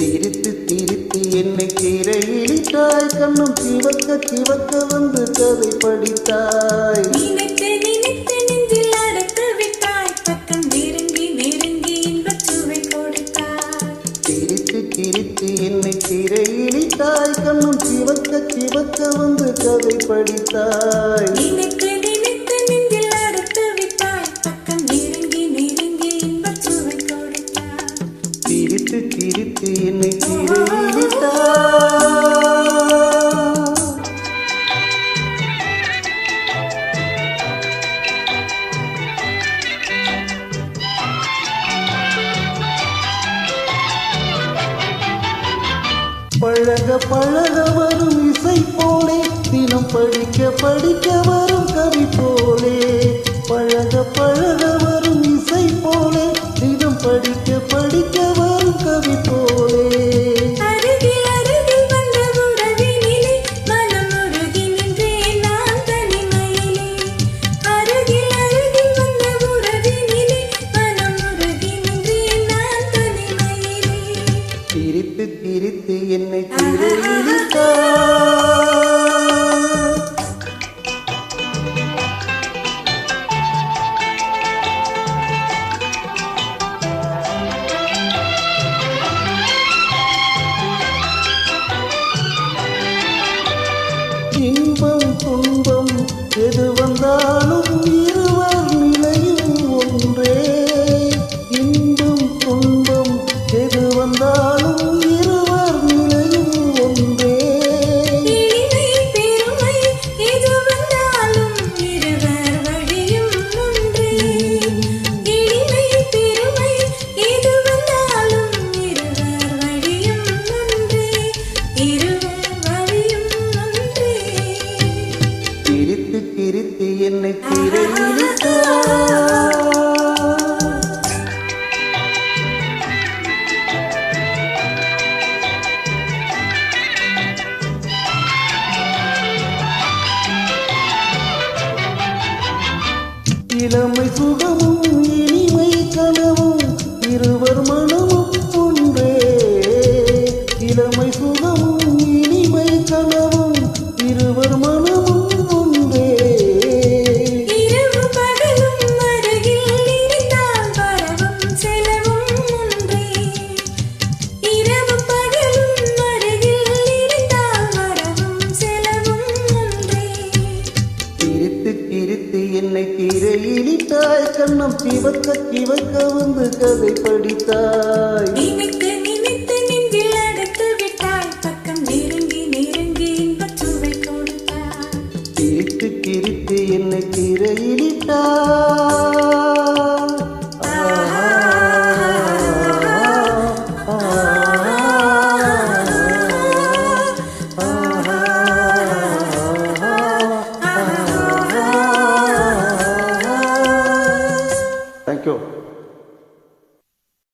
திருத்து திருத்தி என்னை திரையிழித்தாய் கண்ணும் சிவக்க சிவக்க வந்து கதை படித்தாய். என்னை திரையிழித்தாய் கண்ணும் சிவக்க சிவக்க வந்து கதை படித்தாய். சிரித்து சிரித்து என்னை சிறையிட்டார் பழக பழக வரும் இசை போலே தினம் படிக்க படிக்க வரும் கவி போலே. பழக பழக இளமை சுகமும் இனிமை கனவும் இருவர் மனமும் ஒன்றே. இளமை சுகம் சிரித்து சிரித்து என்னை திரையிலிட்டாய். கண்ணம் சிவக்க சிவக்க வந்து கதை படித்தாய். என்னை திரையிலிட்டாய்.